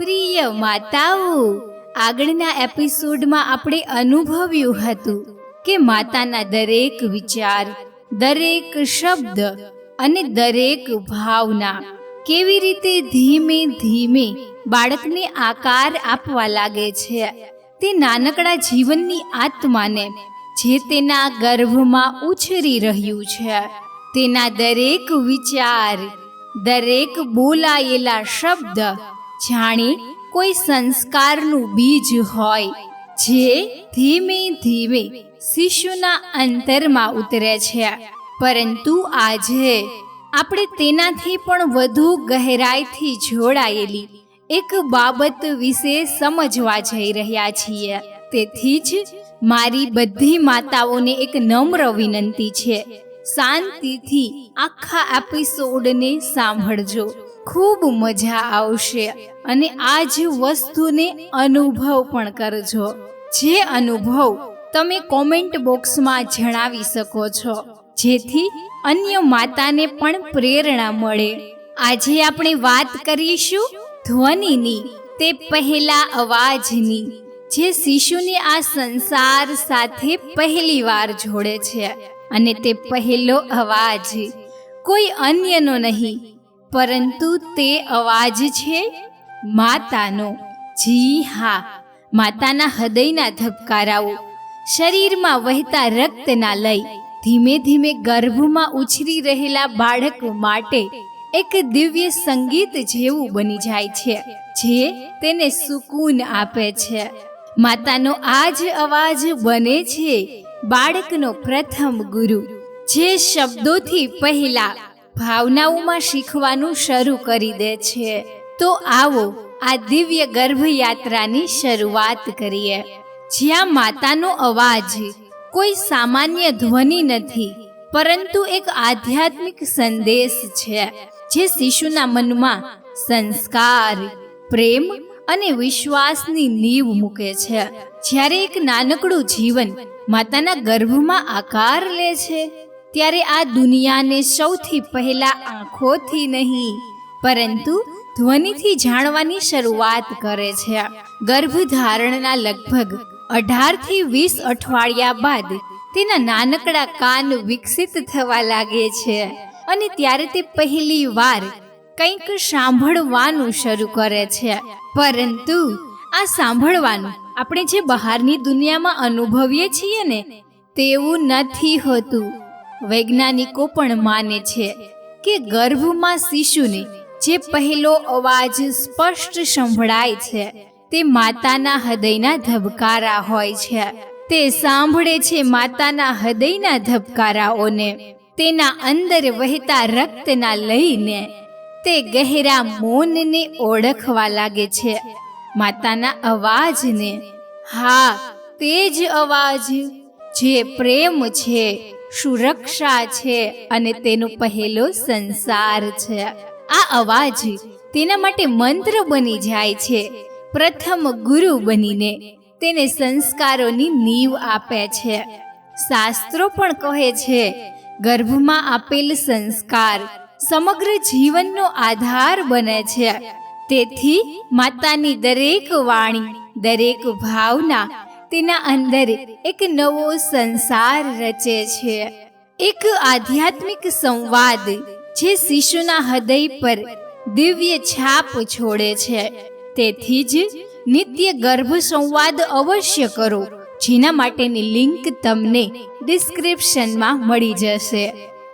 પ્રિય માતાઓ, આગળના એપિસોડમાં આપણે અનુભવ્યું હતું કે માતાના દરેક વિચાર, દરેક શબ્દ અને દરેક ભાવના કેવી રીતે ધીમે ધીમે બાળકને આકાર આપવા લાગે છે તે નાનકડા જીવનની આત્માને જે તેના ગર્ભમાં ઉછરી રહ્યું છે, તેના દરેક વિચાર, દરેક બોલાયેલા શબ્દ જાણે કોઈ સંસ્કારનું બીજ હોય જે ધીમે ધીમે શિશુના અંતરમાં ઉતરે છે. પરંતુ આજે આપણે તેનાથી પણ વધુ ગહેરાઈથી જોડાયેલી એક બાબત વિશે સમજવા જઈ રહ્યા છીએ. તેથી જ મારી બધી માતાઓને એક નમ્ર વિનંતી છે. શાંતિથી આખા એપિસોડને સાંભળજો. ખૂબ મજા આવશે અને આ જ વસ્તુને અનુભવ પણ કરજો. જે અનુભવ તમે કોમેન્ટ બોક્સમાં જણાવી શકો છો, જેથી અન્ય માતાને પણ પ્રેરણા મળે. આજે આપણે વાત કરીશું ધ્વનિની, તે પહેલા અવાજની, જે શિશુને આ સંસાર સાથે પહેલી વાર જોડે છે. અને તે પહેલો અવાજ કોઈ અન્યનો નહીં પરંતુ તે અવાજ છે, માતાનો. જી હા, માતાના હૃદયના ધબકારાઓ. શરીરમાં વહેતા રક્તના લય. ધીમે ધીમે ગર્ભમાં ઉછરી રહેલા બાળક માટે એક દિવ્ય સંગીત જેવું બની જાય છે, જે તેને સુકૂન આપે છે. માતાનો આ જ અવાજ બને છે બાળકનો પ્રથમ ગુરુ, જે શબ્દોથી પહેલા ભાવનાઓમાં શીખવાનું શરૂ કરી દે છે. તો આવો આ દિવ્ય ગર્ભયાત્રાની શરૂઆત કરીએ. જ્યાં માતાનો અવાજ કોઈ સામાન્ય ધ્વનિ નથી, પરંતુ એક આધ્યાત્મિક સંદેશ છે, જે શિશુના મનમાં સંસ્કાર, પ્રેમ અને વિશ્વાસની નીવ મૂકે છે. જ્યારે એક નાનકડું જીવન માતાના ગર્ભમાં આકાર લે છે ત્યારે આ દુનિયાને સૌથી પહેલા આંખોથી નહીં, પરંતુ ધ્વનિથી જાણવાની શરૂઆત કરે છે. ગર્ભધારણના લગભગ અઢારથી વીસ અઠવાડિયા બાદ તેના નાનકડા કાન વિકસિત થવા લાગે છે અને ત્યારે તે પહેલી વાર કંઈક સાંભળવાનું શરૂ કરે છે. પરંતુ આ સાંભળવાનું આપણે જે બહારની દુનિયામાં અનુભવીએ છીએ ને, તેવું નથી હોતું. વૈજ્ઞાનિકો પણ માને છે કે ગર્ભમાં શિશુને જે પહેલો અવાજ સ્પષ્ટ સંભળાય છે, તે માતાના હૃદયના ધબકારા હોય છે. તે સાંભળે છે માતાના હૃદયના ધબકારાઓને. તેના અંદર વહેતા રક્તના લઈને તે ગહેરા મૌનને ઓળખવા લાગે છે. માતાના અવાજને, હા, તે જ અવાજ જે પ્રેમ છે. સુરક્ષા છે અને તેનો પહેલો સંસાર છે. આ અવાજ તેના માટે મંત્ર બની જાય છે. પ્રથમ ગુરુ બનીને તેને સંસ્કારોની નીવ આપે છે. શાસ્ત્રો પણ કહે છે, ગર્ભમાં આપેલ સંસ્કાર સમગ્ર જીવનનો આધાર બને છે. તેથી માતાની દરેક વાણી, દરેક ભાવના તેના અંદર એક નવો સંસાર રચે છે. એક આધ્યાત્મિક સંવાદ જે શિશુના હૃદય પર દિવ્ય છાપ છોડે છે. તેથી જ નિત્ય ગર્ભ સંવાદ અવશ્ય કરો, જેના માટેની લિંક તમને ડિસ્ક્રિપ્શનમાં મળી જશે.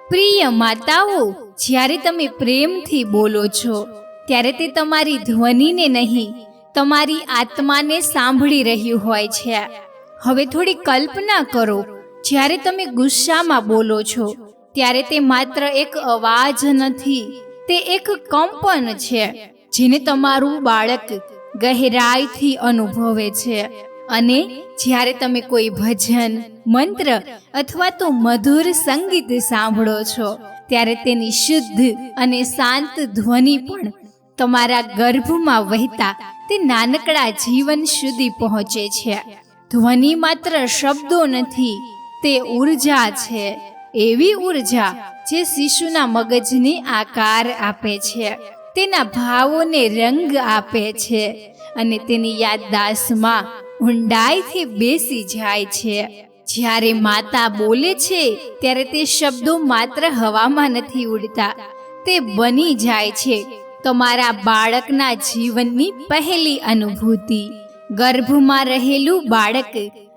પ્રિય માતાઓ, જ્યારે તમે પ્રેમથી બોલો છો, ત્યારે તે તમારી ધ્વનિને નહીં તમારી આત્માને સાંભળી રહ્યું હોય છે. હવે થોડી કલ્પના કરો, જ્યારે તમે ગુસ્સામાં બોલો છો, ત્યારે તે માત્ર એક અવાજ નથી, તે એક કંપન છે, જેને તમારું બાળક ગહેરાઈથી અનુભવે છે. અને જ્યારે તમે કોઈ ભજન, મંત્ર અથવા તો મધુર સંગીત સાંભળો છો, ત્યારે તેની શુદ્ધ અને શાંત ધ્વનિ પણ તમારા ગર્ભમાં વહેતા તે નાનકડા જીવન સુધી પહોંચે છે. ધ્વનિ માત્ર શબ્દો નથી, તે ઊર્જા છે. એવી ઊર્જા જે શિશુના મગજને આકાર આપે છે. તેના ભાવોને રંગ આપે છે અને તેની યાદદાસ્તમાં ઊંડાઈથી બેસી જાય છે. જ્યારે માતા બોલે છે, ત્યારે તે શબ્દો માત્ર હવામાં નથી ઉડતા, તે બની જાય છે. તમારા બાળકના જીવનની પહેલી અનુભૂતિ. ગર્ભમાં રહેલું બાળક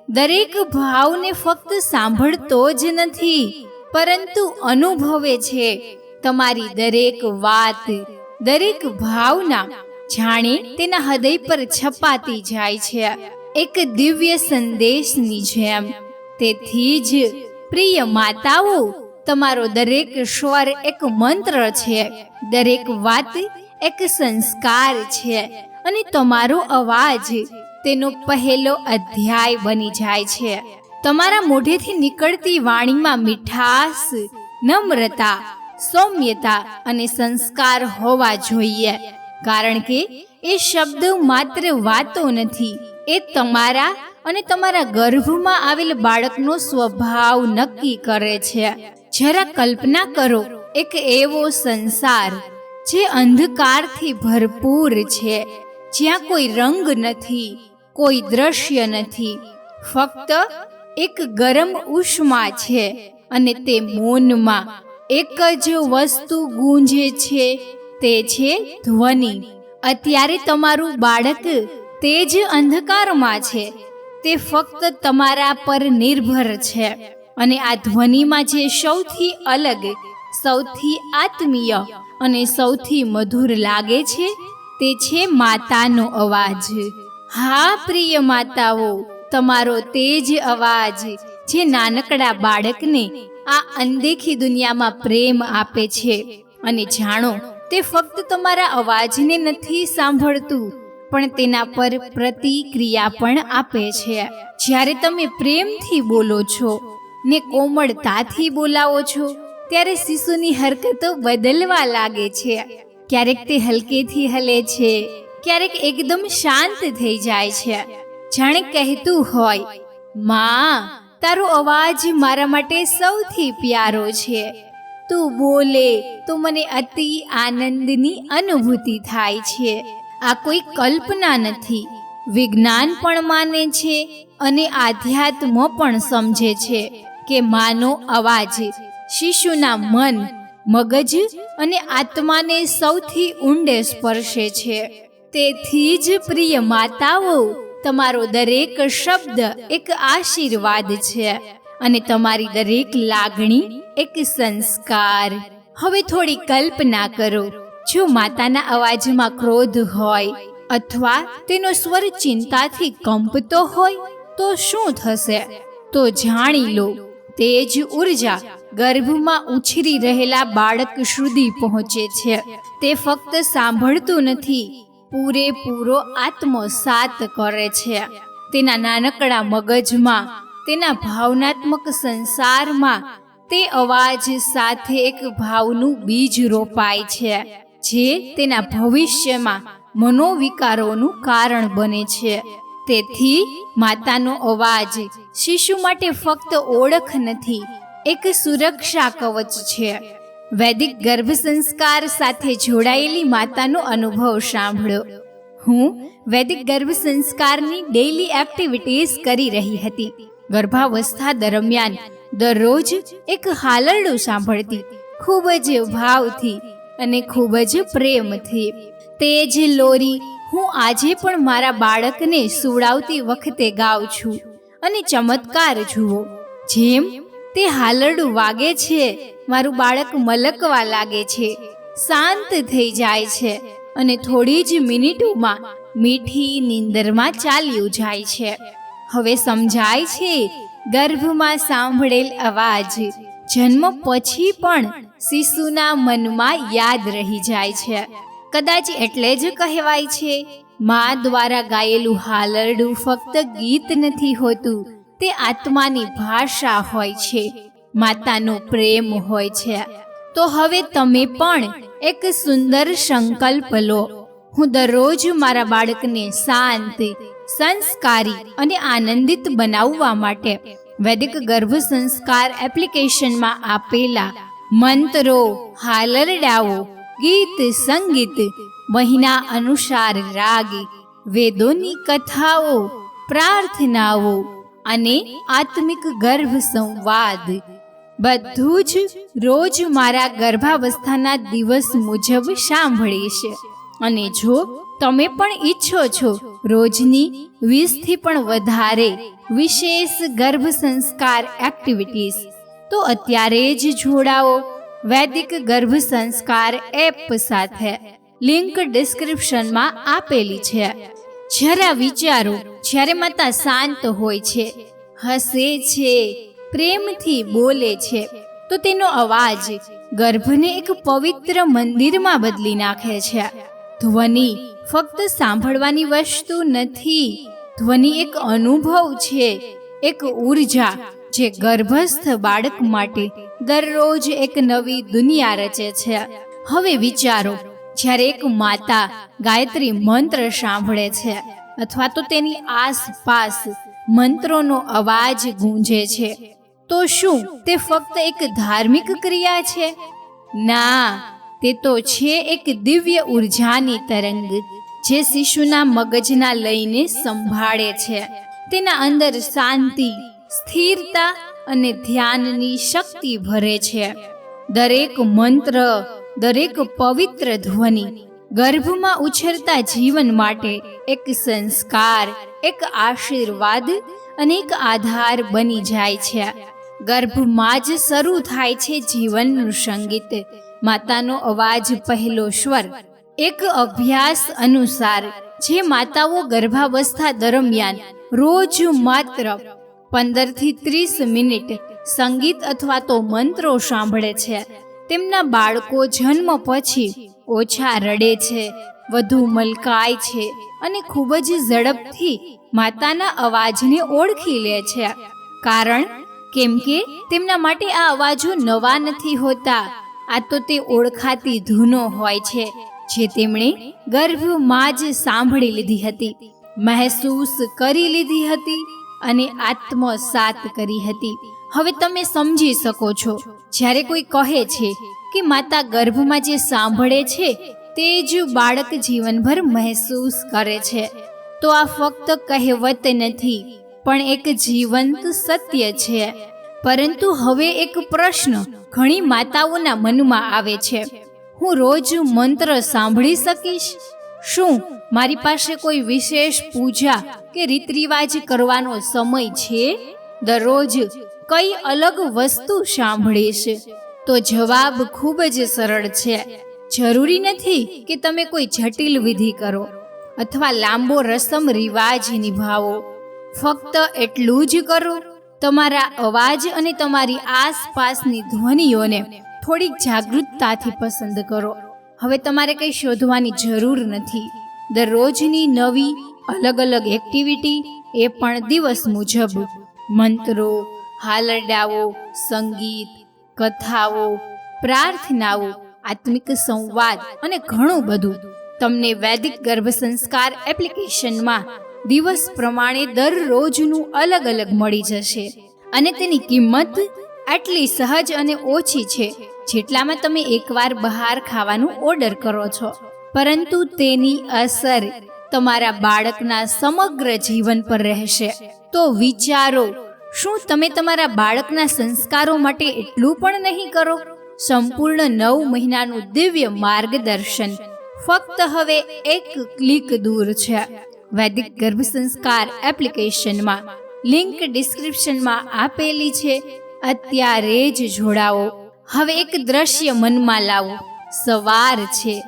દરેક ભાવને ફક્ત સાંભળતો જ નથી, પરંતુ અનુભવે છે. તમારી દરેક વાત, દરેક ભાવના જાણે તેના હૃદય પર છપાતી જાય છે. એક દિવ્ય સંદેશની જેમ. તેથી જ પ્રિય માતાઓ તમારો દરેક સ્વર એક મંત્ર છે, દરેક વાત એક સંસ્કાર છે અને તમારો અવાજ તેનો પહેલો અધ્યાય બની જાય છે. તમારા મોઢેથી નીકળતી વાણીમાં મીઠાશ, નમ્રતા, સૌમ્યતા અને સંસ્કાર હોવા જોઈએ, કારણ કે એ શબ્દ માત્ર વાતો નથી, એ તમારા અને તમારા ગર્ભમાં આવેલ બાળકનો સ્વભાવ નક્કી કરે છે. જરા કલ્પના કરો, એક એવો સંસાર જે અંધકારથી ભરપૂર છે, જ્યાં કોઈ રંગ નથી, કોઈ દ્રશ્ય નથી. ફક્ત એક ગરમ ઉષ્મા છે અને તે મૌનમાં એક જ વસ્તુ ગૂંજે છે, તે છે ધ્વનિ. અત્યારે તમારું બાળક તે જ અંધકારમાં છે, તે ફક્ત તમારા પર નિર્ભર છે. અને આ ધ્વનિમાં જે સૌથી અલગ, સૌથી આત્મીય અને સૌથી મધુર લાગે છે, તે છે માતાનો અવાજ. હા, પ્રિય માતાઓ, તમારો તે જ અવાજ જે નાનકડા બાળકને આ અનદેખી દુનિયામાં પ્રેમ આપે છે. અને જાણો, તે ફક્ત તમારા અવાજને નથી સાંભળતું, પણ તેના પર પ્રતિક્રિયા પણ આપે છે. જ્યારે તમે પ્રેમથી બોલો છો ને કોમળતાથી બોલાવો છો, ત્યારે શિશુની હરકતો બદલવા લાગે છે. ક્યારેક તે હલકેથી હલે છે, ક્યારેક એકદમ શાંત થઈ જાય છે. જાણે કહેતું હોય, માં, તારો અવાજ મારા માટે સૌથી પ્યારો છે. તું બોલે તો મને અતિ આનંદની અનુભૂતિ થાય છે. આ કોઈ કલ્પના નથી. વિજ્ઞાન પણ માને છે અને આધ્યાત્મ પણ સમજે છે. કે માનો અવાજ. શિશુના મન, મગજ અને આત્માને સૌથી ઊંડે સ્પર્શે છે. તેથી જ, પ્રિય માતાઓ, તમારો દરેક શબ્દ એક આશીર્વાદ છે અને તમારી દરેક લાગણી એક સંસ્કાર. હવે થોડી કલ્પના કરો, જો માતાના અવાજમાં ક્રોધ હોય અથવા તેનો સ્વર ચિંતાથી કંપતો હોય, તો શું થશે? તો જાણી લો તે જ ઊર્જા ગર્ભમાં ઉછરી રહેલા બાળક સુધી પહોંચે છે. તે ફક્ત સાંભળતું નથી, પૂરેપૂરો આત્મસાત કરે છે. તેના નાનકડા મગજમાં, તેના ભાવનાત્મક સંસારમાં, તે અવાજ સાથે એક ભાવનું બીજ રોપાય છે, જે તેના ભવિષ્યમાં મનોવિકારોનું કારણ બને છે. તેથી માતાનો અવાજ શિશુ માટે ફક્ત ઓળખ નથી, એક સુરક્ષા કવચ છે. વૈદિક ગર્ભ સંસ્કાર સાથે જોડાયેલી માતાનો અનુભવ સાંભળ્યો હું વૈદિક ગર્ભ સંસ્કારની ડેઇલી એક્ટિવિટીઝ કરી રહી હતી. ગર્ભાવસ્થા દરમિયાન દરરોજ એક હાલરડું સાંભળતી, ખૂબ જ ભાવથી અને ખૂબ જ પ્રેમથી. તે જ લોરી હું આજે પણ મારા બાળકને સુવડાવતી વખતે ગાઉં છું અને ચમત્કાર જુઓ. જેમ તે હાલરડું વાગે છે, મારું બાળક મલકવા લાગે છે, શાંત થઈ જાય છે અને થોડી જ મિનિટોમાં મીઠી નીંદરમાં ચાલ્યું જાય છે. હવે સમજાય છે, ગર્ભમાં સાંભળેલ અવાજ. જન્મ પછી પણ શિશુના મનમાં યાદ રહી જાય છે. કદાચ એટલે જ કહેવાય છે. મા દ્વારા ગાયેલું હાલરડું ફક્ત ગીત નથી હોતું, તે આત્માની ભાષા હોય છે. માતાનો પ્રેમ હોય છે. તો હવે તમે પણ એક સુંદર સંકલ્પ લો. હું દરરોજ મારા બાળકને શાંત, સંસ્કારી અને આનંદિત બનાવવા માટે વૈદિક ગર્ભ સંસ્કાર એપ્લિકેશનમાં આપેલા મંત્રો હાલરડાઓ ગીત સંગીત મહિના અનુસાર રાગ. વેદોની કથાઓ, પ્રાર્થનાઓ અને આત્મિક ગર્ભ સંવાદ. બધું જ રોજ મારા ગર્ભાવસ્થાના દિવસ મુજબ સાંભળીશ અને જો તમે પણ ઈચ્છો છો રોજની વીસથી પણ વધારે વિશેષ ગર્ભ સંસ્કાર એક્ટિવિટીઝ તો અત્યારે જ જોડાઓ. વૈદિક ગર્ભ સંસ્કાર એપ સાથે લિંક ડિસ્ક્રિપ્શનમાં આપેલી છે. જરા વિચારો, જ્યારે માતા શાંત હોય છે, હસે છે, પ્રેમથી બોલે છે, તો તેનો અવાજ ગર્ભને એક પવિત્ર મંદિરમાં બદલી નાખે છે. ધ્વનિ ફક્ત સાંભળવાની વસ્તુ નથી, ધ્વનિ એક અનુભવ છે, એક ઊર્જા જે ગર્ભસ્થ બાળક માટે દરરોજ એક નવી દુનિયા રચે છે. હવે વિચારો, જ્યારે એક માતા ગાયત્રી મંત્ર સાંભળે છે અથવા તો તેની આસપાસ મંત્રોનો અવાજ ગુંજે છે, તો શું તે ફક્ત એક ધાર્મિક ક્રિયા છે? ના, તે તો છે એક દિવ્ય ઉર્જાની તરંગ જે શિશુના મગજના લઈને સંભાળે છે. તેના અંદર શાંતિ, સ્થિરતા અને ધ્યાનની શક્તિ ભરે છે. દરેક મંત્ર, દરેક પવિત્ર ધ્વનિ ગર્ભમાં ઉછરતા જીવન માટે એક સંસ્કાર, એક આશીર્વાદ અને એક આધાર બની જાય છે. ગર્ભમાં જ શરૂ થાય છે જીવનનું સંગીત. માતાનો અવાજ પહેલો સ્વર. એક અભ્યાસ અનુસાર, જે માતાઓ ગર્ભાવસ્થા દરમિયાન રોજ માત્ર પંદરથી ત્રીસ મિનિટ સંગીત અથવા તો મંત્રો સાંભળે છે. તેમના બાળકો જન્મ પછી ઓછા રડે છે, વધુ મલકાય છે અને ખૂબ જ ઝડપથી માતાના અવાજને ઓળખી લે છે. કારણ કેમ કે તેમના માટે આ અવાજો નવા નથી હોતા. આ તો તે ઓળખાતી ધૂનો હોય છે, જે તેમણે ગર્ભમાં જ સાંભળી લીધી હતી, મહેસૂસ કરી લીધી હતી અને આત્મસાત કરી હતી. હવે તમે સમજી શકો છો, જ્યારે કોઈ કહે છે કે માતા ગર્ભમાં જે સાંભળે છે, તે જ બાળક જીવનભર મહેસૂસ કરે છે. તો આ ફક્ત કહેવત નથી, પણ એક જીવંત સત્ય છે. પરંતુ હવે એક પ્રશ્ન ઘણી માતાઓના મનમાં આવે છે. હું રોજ મંત્ર સાંભળી શકીશ? શું, મારી પાસે કોઈ વિશેષ પૂજા કે રીત રિવાજ કરવાનો સમય છે? દરરોજ કઈ અલગ વસ્તુ સાંભળીશ? તો જવાબ ખૂબ જ સરળ છે. જરૂરી નથી કે તમે કોઈ જટિલ વિધિ કરો અથવા લાંબો રસમ રિવાજ નિભાવો. ફક્ત એટલું જ કરો, તમારા અવાજ અને તમારી આસપાસની ધ્વનિઓને થોડીક જાગૃતતાથી પસંદ કરો. હવે તમારે કંઈ શોધવાની જરૂર નથી. દરરોજની નવી અલગ અલગ એક્ટિવિટી એ પણ દિવસ મુજબ. મંત્રો, હાલરડાઓ, સંગીત, કથાઓ, પ્રાર્થનાઓ, આત્મિક સંવાદ અને ઘણું બધું. તમને વૈદિક ગર્ભ સંસ્કાર એપ્લિકેશનમાં દિવસ પ્રમાણે દરરોજનું અલગ અલગ મળી જશે. અને તેની કિંમત આટલી સહજ અને ઓછી છે. જેટલામાં તમે એકવાર બહાર ખાવાનું ઓર્ડર કરો છો. પરંતુ તેની અસર તમારા બાળકના સમગ્ર જીવન પર રહેશે. તો વિચારો, શું તમે તમારા બાળકના સંસ્કારો માટે એટલું પણ નહીં કરો? સંપૂર્ણ નવ મહિનાનું દિવ્ય માર્ગદર્શન ફક્ત હવે એક ક્લિક દૂર છે. વૈદિક ગર્ભ સંસ્કાર એપ્લિકેશનમાં લિંક ડિસ્ક્રિપ્શનમાં આપેલી છે. અત્યારે જ જોડાઓ. હવે એક દ્રશ્ય મનમાં લાવો. સવાર છે.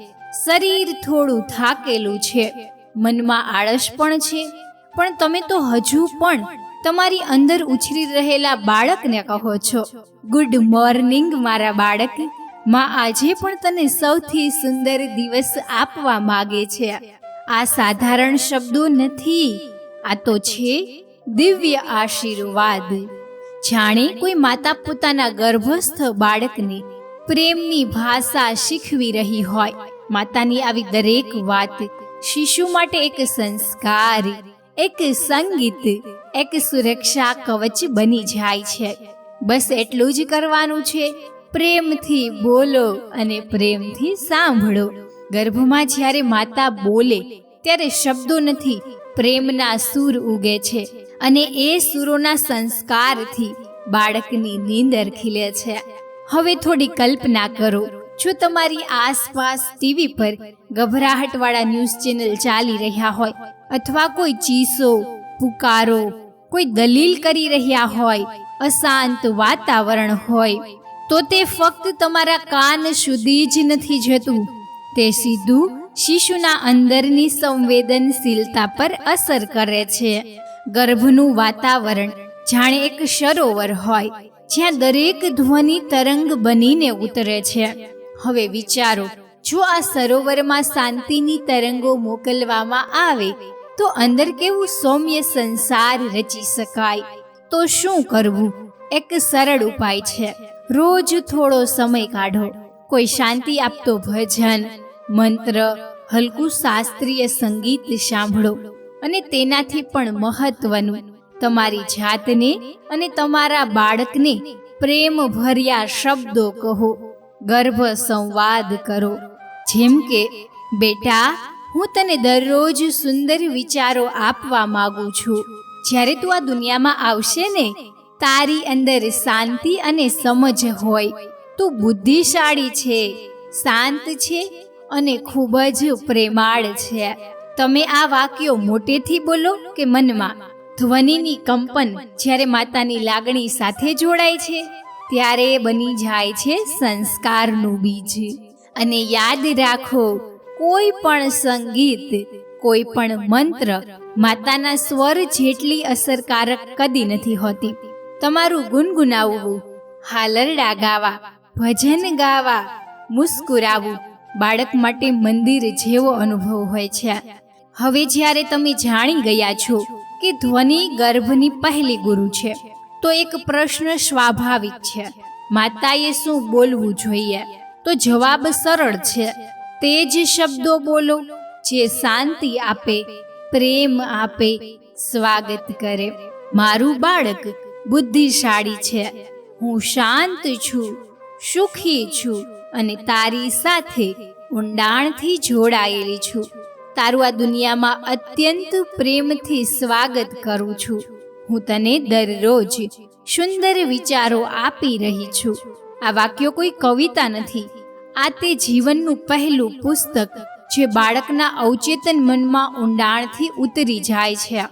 શરીર થોડું થાકેલું છે. મનમાં આળસ પણ છે. પણ તમે તો હજુ પણ તમારી અંદર ઉછરી રહેલા બાળકને કહો છો. ગુડ મોર્નિંગ મારા બાળક. માં આજે પણ તને સૌથી સુંદર દિવસ આપવા માગે છે. આ સાધારણ શબ્દો નથી. આ તો છે દિવ્ય આશીર્વાદ. જાણે કોઈ માતા પોતાના ગર્ભસ્થ બાળકને પ્રેમની ભાષા શીખવી રહી હોય. માતાની આવી દરેક વાત શિશુ માટે એક સંસ્કાર, એક સંગીત, એક સુરક્ષા કવચ બની જાય છે. બસ એટલું જ કરવાનું છે. પ્રેમથી બોલો અને પ્રેમથી સાંભળો. ગર્ભમાં જ્યારે માતા બોલે, ત્યારે શબ્દો નથી. પ્રેમના સૂર ઉગે છે. અને એ સૂરોના સંસ્કારથી બાળકની નીંદર ખીલે છે. હવે થોડી કલ્પના કરો, જો તમારી આસપાસ ટીવી પર ગભરાહટવાળા ન્યૂઝ ચેનલ ચાલી રહ્યા હોય, અથવા કોઈ ચીસો, પુકારો, કોઈ દલીલ કરી રહ્યા હોય, અશાંત વાતાવરણ હોય, તો તે ફક્ત તમારા કાન સુધી જ નથી જતું. તે સીધું શિશુના અંદરની સંવેદનશીલતા પર અસર કરે છે. ગર્ભનું વાતાવરણ. જાણે એક સરોવર હોય, જ્યાં દરેક ધ્વનિ તરંગ બનીને ઉતરે છે. હવે વિચારો, જો આ સરોવરમાં શાંતિની તરંગો મોકલવામાં આવે, તો અંદર કેવું સૌમ્ય સંસાર રચી શકાય? તો શું કરવું? એક સરળ ઉપાય છે. રોજ થોડો સમય કાઢો. કોઈ શાંતિ આપતો ભજન, મંત્ર, હલકું શાસ્ત્રીય સંગીત સાંભળો. અને તેનાથી પણ મહત્વનું. તમારી જાતને અને તમારા બાળકને પ્રેમ ભર્યા શબ્દો કહો ગર્ભ સંવાદ કરો. જેમ કે, બેટા, હું તને દરરોજ સુંદર વિચારો આપવા માંગુ છું. જ્યારે તું આ દુનિયામાં આવશે ને, તારી અંદર શાંતિ અને સમજ હોય. તું બુદ્ધિશાળી છે, શાંત છે અને ખૂબ જ પ્રેમાળ છે. તમે આ વાક્યો મોટેથી બોલો કે મનમાં? ધ્વનિની કંપન જ્યારે માતાની લાગણી સાથે જોડાય છે, ત્યારે બની જાય છે સંસ્કારનું બીજ. અને યાદ રાખો, કોઈ પણ સંગીત, કોઈ પણ મંત્ર માતાના સ્વર જેટલી અસરકારક કદી નથી હોતી. તમારું ગુનગુનાવવું હાલરડા ગાવા ભજન ગાવા, મુસ્કુરાવું બાળક માટે મંદિર જેવો અનુભવ હોય છે. હવે જ્યારે તમે જાણી ગયા છો કે ધ્વનિ ગર્ભની પહેલી ગુરુ છે, તો એક પ્રશ્ન સ્વાભાવિક છે. માતાએ શું બોલવું જોઈએ? તો જવાબ સરળ છે. તે જ શબ્દો બોલો, જે શાંતિ આપે, પ્રેમ આપે, સ્વાગત કરે. મારું બાળક બુદ્ધિશાળી છે. હું શાંત છું, સુખી છું અને તારી સાથે ઊંડાણથી જોડાયેલી છું. તારું આ દુનિયામાં અત્યંત પ્રેમથી સ્વાગત કરું છું. હું તને દરરોજ સુંદર વિચારો આપી રહી છું. આ વાક્યો કોઈ કવિતા નથી. આ તે જીવનનું પહેલું પુસ્તક જે બાળકના અવચેતન મનમાં ઊંડાણથી ઉતરી જાય છે.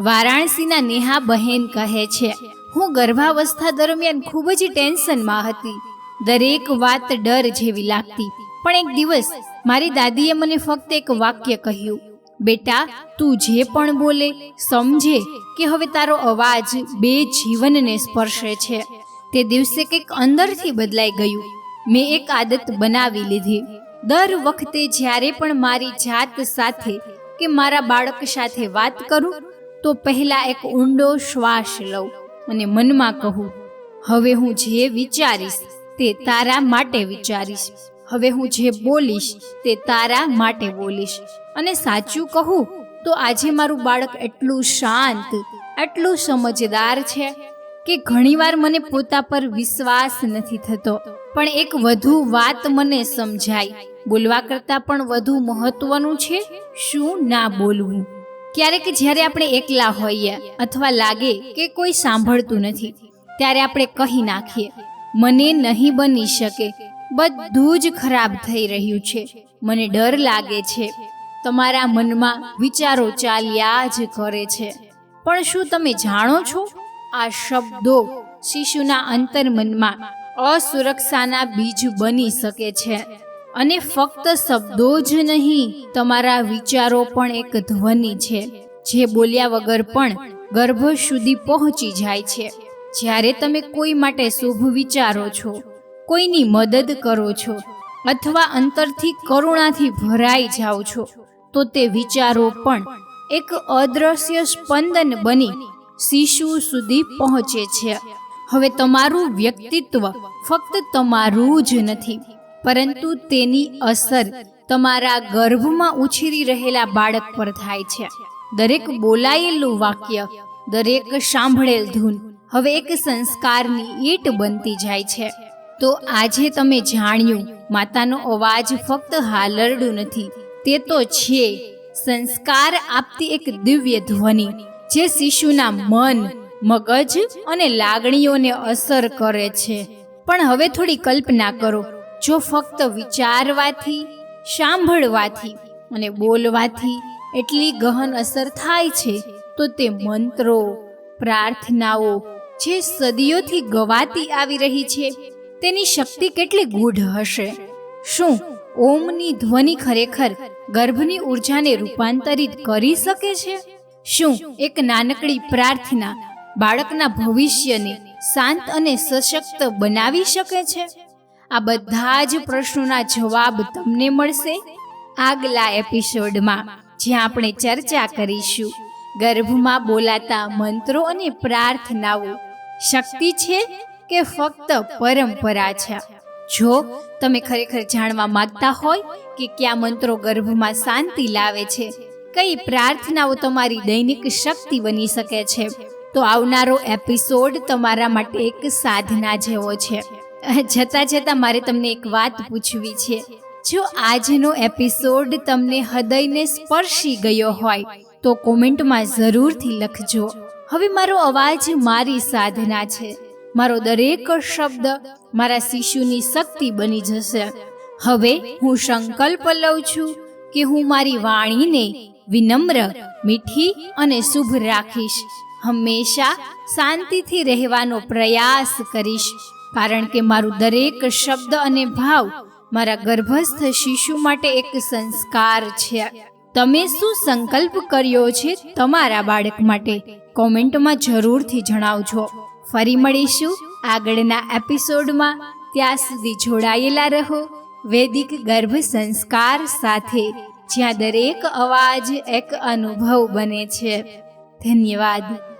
વારાણસીના નેહા બહેન કહે છે, હું ગર્ભાવસ્થા દરમિયાન ખૂબ જ ટેન્શનમાં હતી. દરેક વાત ડર જેવી લાગતી, પણ એક દિવસ મારી દાદીએ મને ફક્ત એક વાક્ય કહ્યું, બેટા, તું જે પણ બોલે, સમજે કે હવે તારો અવાજ બે જીવનને સ્પર્શે છે. તે દિવસે કંઈક અંદરથી બદલાઈ ગયું. મેં એક આદત બનાવી લીધી. દર વખતે જ્યારે પણ મારી જાત સાથે કે મારા બાળક સાથે વાત કરું, તો પહેલા એક ઊંડો શ્વાસ લઉં અને મનમાં કહું, હવે હું જે વિચારીશ તે તારા માટે વિચારીશ. હવે હું જે બોલીશ તે તારા માટે બોલીશ. અને સાચું કહું તો આજે મારું બાળક એટલું શાંત, એટલું સમજદાર છે કે ઘણીવાર મને પોતા પર વિશ્વાસ નથી થતો, પણ એક વધુ વાત મને સમજાય. બોલવા કરતાં પણ વધુ મહત્વનું છે શું ના બોલવું. ક્યારેક જ્યારે આપણે એકલા હોઈએ અથવા લાગે કે કોઈ સાંભળતું નથી, ત્યારે આપણે કહી નાખીએ, મને નહીં બની શકે. બધું જ ખરાબ થઈ રહ્યું છે. મને ડર લાગે છે. તમારા મનમાં વિચારો ચાલ્યા જ કરે છે. પણ શું તમે જાણો છો? આ શબ્દો શિશુના અંતર્મનમાં અસુરક્ષાના બીજ બની શકે છે. અને ફક્ત શબ્દો જ નહીં, તમારા વિચારો પણ એક ધ્વનિ છે, જે બોલ્યા વગર પણ ગર્ભ સુધી પહોંચી જાય છે. જ્યારે તમે કોઈ માટે શુભ વિચારો છો કોઈની મદદ કરો છો અથવા અંતરથી કરુણાથી ભરાઈ જાઓ છો, તો તે વિચારો પણ એક અદ્રશ્ય સ્પંદન બની શિશુ સુધી પહોંચે છે. હવે તમારું વ્યક્તિત્વ ફક્ત તમારું જ નથી, પરંતુ તેની અસર તમારા ગર્ભમાં ઉછેરી રહેલા બાળક પર થાય છે. દરેક બોલાયેલું વાક્ય, દરેક સાંભળેલ ધૂન, હવે એક સંસ્કારની ઈટ બનતી જાય છે. તો આજે તમે જાણ્યું, માતાનો અવાજ ફક્ત હાલરડું નથી, તે તો છે. સંસ્કાર આપતી એક દિવ્ય ધ્વનિ, જે શિશુના મન, મગજ અને લાગણીઓને અસર કરે છે. પણ હવે થોડી કલ્પના કરો, જો ફક્ત વિચારવાથી, સાંભળવાથી અને બોલવાથી એટલી ગહન અસર થાય છે, તો તે મંત્રો, પ્રાર્થનાઓ જે સદીઓથી ગવાતી આવી રહી છે તેની શક્તિ કેટલી ગૂઢ હશે? શું ઓમની ધ્વનિ ખરેખર ગર્ભની ઉર્જાને રૂપાંતરિત કરી શકે છે? શું એક નાનકડી પ્રાર્થના બાળકના ભવિષ્યને શાંત અને સશક્ત બનાવી શકે છે? આ બધા જ પ્રશ્નોના જવાબ તમને મળશે આગલા એપિસોડમાં, જ્યાં આપણે ચર્ચા કરીશું ગર્ભમાં બોલાતા મંત્રો અને પ્રાર્થનાઓ. શક્તિ છે કે ફક્ત પરંપરા છે? જો તમે ખરેખર જાણવા માંગતા હોય કે કયા મંત્રો ગર્ભમાં શાંતિ લાવે છે, કઈ પ્રાર્થનાઓ તમારી દૈનિક શક્તિ બની શકે છે, તો આવનારો એપિસોડ તમારા માટે એક સાધના જેવો છે. જતાં જતાં મારે તમને એક વાત પૂછવી છે. જો આજનો એપિસોડ તમને હૃદયને સ્પર્શી ગયો હોય, તો કોમેન્ટમાં જરૂરથી લખજો. હવે મારો અવાજ મારી સાધના છે. મારો દરેક શબ્દ મારા શિશુની શક્તિ બની જશે. હવે હું સંકલ્પ લઉં છું કે હું મારી વાણીને વિનમ્ર, મીઠી અને શુભ રાખીશ. હંમેશા શાંતિથી રહેવાનો પ્રયાસ કરીશ. કારણ કે મારું દરેક શબ્દ અને ભાવ મારા ગર્ભસ્થ શિશુ માટે એક સંસ્કાર છે. તમે શું સંકલ્પ કર્યો છે તમારા બાળક માટે? કોમેન્ટમાં જરૂરથી જણાવજો. ફરી મળીશું આગળના એપિસોડમાં. ત્યાં સુધી જોડાયેલા રહો. વૈદિક ગર્ભ સંસ્કાર સાથે. જ્યાં દરેક અવાજ એક અનુભવ બને છે. ધન્યવાદ.